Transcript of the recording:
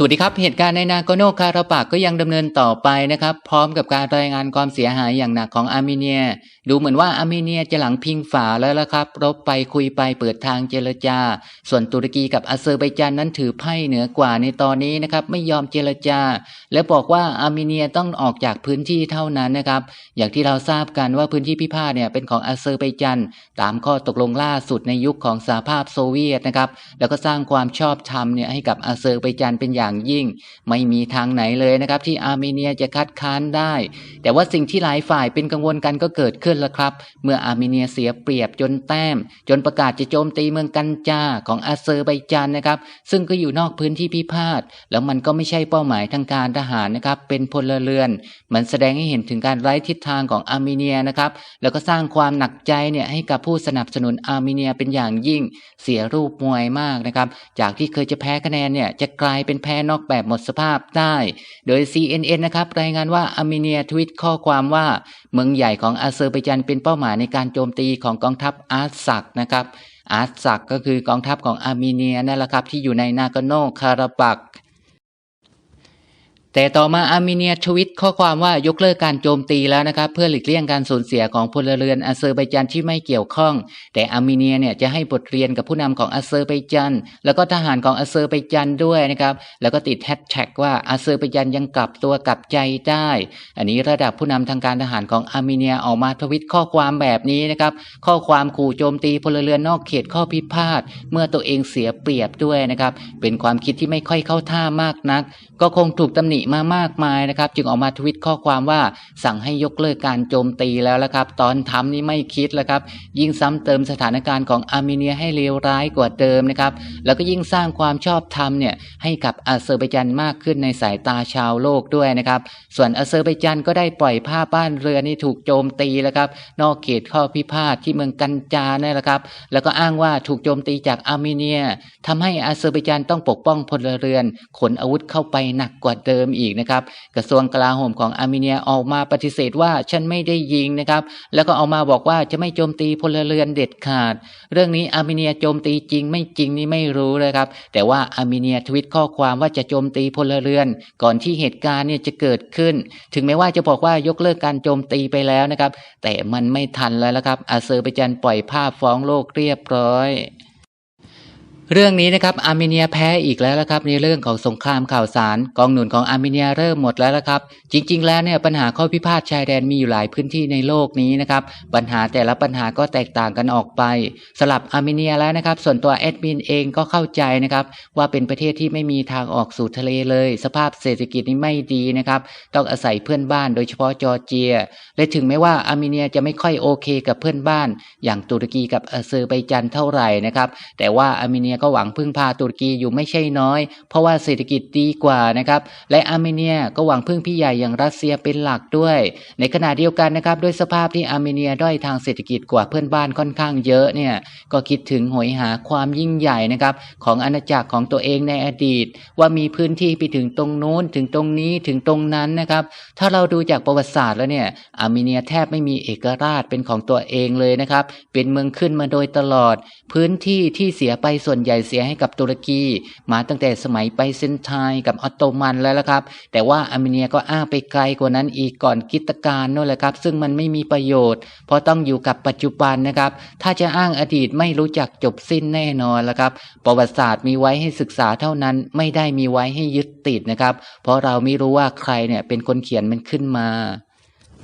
สวัสดีครับ เหตุการณ์ในนาโกโนคาราปากก็ยังดำเนินต่อไปนะครับ พร้อมกับการรายงานความเสียหายอย่างหนักของอาร์เมเนีย ดูเหมือนว่าอาร์เมเนียจะหลังพิงฝาแล้วละครับ รบไปคุยไปเปิดทางเจรจา ส่วนตุรกีกับอาเซอร์ไบจานนั้นถือไพ่เหนือกว่าในตอนนี้นะครับ ไม่ยอมเจรจา และบอกว่าอาร์เมเนียต้องออกจากพื้นที่เท่านั้นนะครับ อย่างที่เราทราบกันว่าพื้นที่พิพาทเนี่ยเป็นของอาเซอร์ไบจานตามข้อตกลงล่าสุดในยุคของสหภาพโซเวียตนะครับ แล้วก็สร้างความชอบธรรมเนี่ยให้กับอาเซอร์ไบจานเป็นอย่างยิ่ง ไม่มีทางไหนเลยนะครับ ที่อาร์เมเนียจะคัดค้านได้ แต่ว่าสิ่งที่หลายฝ่ายเป็นกังวลกันก็เกิดขึ้นแล้วครับ เมื่ออาร์เมเนียเสียเปรียบจนแต้ม จนประกาศจะโจมตีเมืองกันจาของอาเซอร์ไบจานนะครับ ซึ่งก็อยู่นอกพื้นที่พิพาทแล้วมันก็ไม่ใช่เป้าหมายทางการทหารนะครับเป็นพลเรือน มันแสดงให้เห็นถึงการไร้ทิศทางของอาร์เมเนียนะครับแล้วก็สร้างความหนักใจเนี่ยให้กับผู้สนับสนุนอาร์เมเนียเป็นอย่างยิ่งเสียรูปมวยมากนะครับจากที่เคยจะแพ้คะแนนเนี่ยจะกลายเป็นแพ้นอกแบบหมดสภาพได้ โดย CNN นะครับรายงานว่าอาร์เมเนียทวิตข้อความว่า เมืองใหญ่ของอาเซอร์ไบจานเป็นเป้าหมายในการโจมตีของกองทัพอาร์ซักนะครับอาร์ซักก็คือกองทัพของอาร์เมเนียนั่นแหละครับที่อยู่ในนาโกโนคาราบัก แต่ต่อมาอาร์เมเนียทวิตข้อความว่ายกเลิกการโจมตีแล้วนะครับเพื่อหลีกเลี่ยงการสูญเสียของพลเรือนอาเซอร์ไบจานที่ไม่เกี่ยวข้อง แต่อาร์เมเนียเนี่ยจะให้บทเรียนกับผู้นำของอาเซอร์ไบจานแล้วก็ทหารของอาเซอร์ไบจานด้วยนะครับแล้วก็ติดแฮชแท็กว่าอาเซอร์ไบจานยังกลับตัวกลับใจได้ อันนี้ระดับผู้นำทางการทหารของอาร์เมเนียออกมาทวิตข้อความแบบนี้นะครับข้อความขู่โจมตีพลเรือนนอกเขตข้อพิพาทเมื่อตัวเองเสียเปรียบด้วยนะครับเป็นความคิดที่ไม่ค่อยเข้าท่ามากนัก ก็คงถูกตำหนิมามากมายนะครับ จึงออกมาทวิตข้อความว่าสั่งให้ยกเลิกการโจมตีแล้วละครับ ตอนทำนี่ไม่คิดแล้วครับ ยิ่งซ้ำเติมสถานการณ์ของอาร์เมเนียให้เลวร้ายกว่าเดิมนะครับ แล้วก็ยิ่งสร้างความชอบธรรมเนี่ยให้กับอาเซอร์ไบจันมากขึ้นในสายตาชาวโลกด้วยนะครับ ส่วนอาเซอร์ไบจันก็ได้ปล่อยภาพบ้านเรือนนี่ถูกโจมตีแล้วครับ นอกเขตข้อพิพาทที่เมืองกันจานั่นแหละครับ แล้วก็อ้างว่าถูกโจมตีจากอาร์เมเนียทำให้อาเซอร์ไบจานต้องปกป้องพลเรือน ขนอาวุธเข้าไปหนักกว่าเดิมอีกนะครับ กระทรวงกลาโหมของอาร์เมเนียออกมาปฏิเสธว่าฉันไม่ได้ยิงนะครับ แล้วก็ออกมาบอกว่าจะไม่โจมตีพลเรือนเด็ดขาด เรื่องนี้อาร์เมเนียโจมตีจริงไม่จริงนี่ไม่รู้เลยครับ แต่ว่าอาร์เมเนียทวิตข้อความว่าจะโจมตีพลเรือน ก่อนที่เหตุการณ์เนี่ยจะเกิดขึ้น ถึงแม้ว่าจะบอกว่ายกเลิกการโจมตีไปแล้วนะครับ แต่มันไม่ทันแล้วละครับ อาเซอร์ไบจานปล่อยภาพฟ้องโลกเรียบร้อย เรื่องนี้นะครับอาร์เมเนียแพ้อีกแล้วละครับในเรื่องของสงครามข่าวสาร กองหนุนของอาร์เมเนียเริ่มหมดแล้วละครับ จริง ๆ แล้วเนี่ยปัญหาข้อพิพาทชายแดนมีอยู่หลายพื้นที่ในโลกนี้นะครับปัญหาแต่ละปัญหาก็แตกต่างกันออกไปสลับอาร์เมเนียแล้วนะครับ ส่วนตัวแอดมินเองก็เข้าใจนะครับว่าเป็นประเทศที่ไม่มีทางออกสู่ทะเลเลย สภาพเศรษฐกิจนี่ไม่ดีนะครับต้องอาศัยเพื่อนบ้านโดยเฉพาะจอร์เจีย และถึงแม้ว่าอาร์เมเนียจะไม่ค่อยโอเคกับเพื่อนบ้าน อย่างตุรกีกับอาเซอร์ไบจันเท่าไหร่นะครับแต่ว่าอาร์เมเนียก็หวังพึ่งพาตุรกีอยู่ไม่ใช่น้อย เพราะว่าเศรษฐกิจดีกว่านะครับ และอาร์เมเนียก็หวังพึ่งพี่ใหญ่อย่างรัสเซียเป็นหลักด้วย ในขณะเดียวกันนะครับด้วยสภาพที่อาร์เมเนียด้อยทางเศรษฐกิจกว่าเพื่อนบ้านค่อนข้างเยอะเนี่ยก็คิดถึงหอยหาความยิ่งใหญ่นะครับของอาณาจักรของตัวเองในอดีต ว่ามีพื้นที่ไปถึงตรงโน้นถึงตรงนี้ถึงตรงนั้นนะครับ ถ้าเราดูจากประวัติศาสตร์แล้วเนี่ยอาร์เมเนียแทบไม่มีเอกราชเป็นของตัวเองเลยนะครับ เป็นเมืองขึ้นมาโดยตลอด พื้นที่ที่เสียไปส่วนใหญ่ใหญ่เสียให้กับตุรกี มาตั้งแต่สมัยไปเซนไทน์กับออตโตมันแล้วละครับ แต่ว่าอาร์เมเนียก็อ้างไปไกลกว่านั้นอีกก่อนกิตการนั่นแหละครับ ซึ่งมันไม่มีประโยชน์ เพราะต้องอยู่กับปัจจุบันนะครับ ถ้าจะอ้างอดีตไม่รู้จักจบสิ้นแน่นอนละครับ ประวัติศาสตร์มีไว้ให้ศึกษาเท่านั้นไม่ได้มีไว้ให้ยึดติดนะครับ เพราะเราไม่รู้ว่าใครเนี่ยเป็นคนเขียนมันขึ้นมา